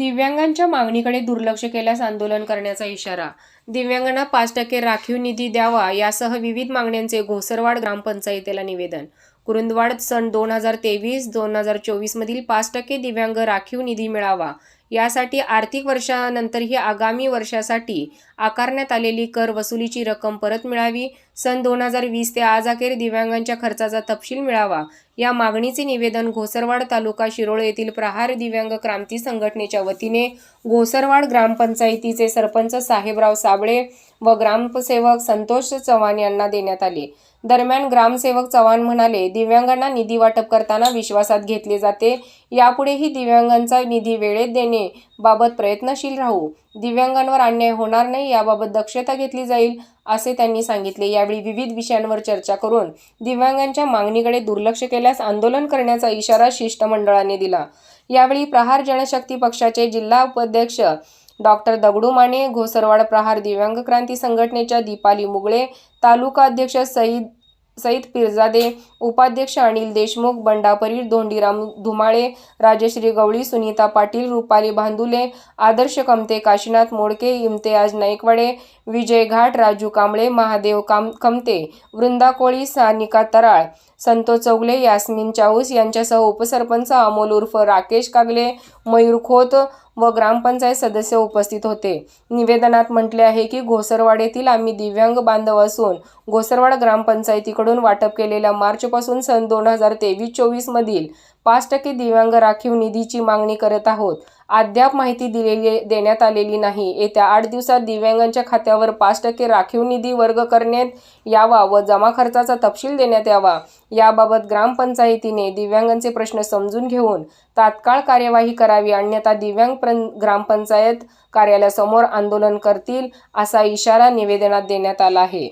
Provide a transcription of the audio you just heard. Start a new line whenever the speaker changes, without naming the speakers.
दिव्यांगांच्या मागणीकडे दुर्लक्ष केल्यास आंदोलन करण्याचा इशारा. दिव्यांगांना पाच टक्के राखीव निधी द्यावा यासह विविध मागण्यांचे घोसरवाड ग्रामपंचायतीला निवेदन. कुरुंदवाड सन दोन हजार तेवीस दोन हजार चोवीसमधील पाच टक्के दिव्यांग राखीव निधी मिळावा. यासाठी आर्थिक वर्षानंतरही आगामी वर्षासाठी आकारण्यात आलेली कर वसुलीची रक्कम परत मिळावी. सन दोन हजार वीस ते आज अखेर दिव्यांगांच्या खर्चाचा तपशील मिळावा. या मागणीचे निवेदन घोसरवाड तालुका शिरोळ येथील प्रहार दिव्यांग क्रांती संघटनेच्या वतीने घोसरवाड ग्रामपंचायतीचे सरपंच साहेबराव साबळे व ग्रामसेवक संतोष चव्हाण यांना देण्यात आले. दरम्यान ग्रामसेवक चव्हाण म्हणाले दिव्यांगांना निधी वाटप करताना विश्वासात घेतले जाते. यापुढेही दिव्यांगांचा निधी वेळेत देणे बाबत प्रयत्नशील राहू. दिव्यांगांवर अन्याय होणार नाही याबाबत दक्षता घेतली जाईल असे त्यांनी सांगितले. यावेळी विविध विषयांवर चर्चा करून दिव्यांगांच्या मागणीकडे दुर्लक्ष केल्यास आंदोलन करण्याचा इशारा शिष्टमंडळाने दिला. यावेळी प्रहार जनशक्ती पक्षाचे जिल्हा उपाध्यक्ष डॉक्टर दगडू माने घोसरवाड प्रहार दिव्यांग क्रांती संघटनेच्या दीपाली मुगळे तालुका अध्यक्ष सईद सईद पिरजादे उपाध्यक्ष अनिल देशमुख बंडा परीर धोंडीराम धुमाळे राजश्री गवळी सुनीता पाटील रुपाली भांदुले आदर्श कमते काशीनाथ मोडके इम्तियाज नाईकवाडे विजय घाट राजू कांबळे महादेव काम कमते वृंदा कोळी सानिका तराळ संतो चौगले यास्मिन चाऊस यांच्यासह उपसरपंच अमोल उर्फ राकेश कागले मयूर खोत व ग्रामपंचायत सदस्य उपस्थित होते. निवेदनात म्हटले आहे की घोसरवाड येथील आम्ही दिव्यांग बांधव असून घोसरवाड ग्रामपंचायतीकडून वाटप केलेल्या मार्चपासून सन दोन हजार तेवीस चोवीसमधील पाच टक्के दिव्यांग राखीव निधीची मागणी करत आहोत. अद्याप माहिती दिलेली देण्यात आलेली नाही. येत्या आठ दिवसात दिव्यांगांच्या खात्यावर पाच टक्के राखीव निधी वर्ग करण्यात यावा व जमा खर्चाचा तपशील देण्यात यावा. याबाबत ग्रामपंचायतीने दिव्यांगांचे प्रश्न समजून घेऊन तात्काळ कार्यवाही करावी. अन्यथा दिव्यांग ग्रामपंचायत कार्यालयासमोर आंदोलन करतील असा इशारा निवेदनात देण्यात आला आहे.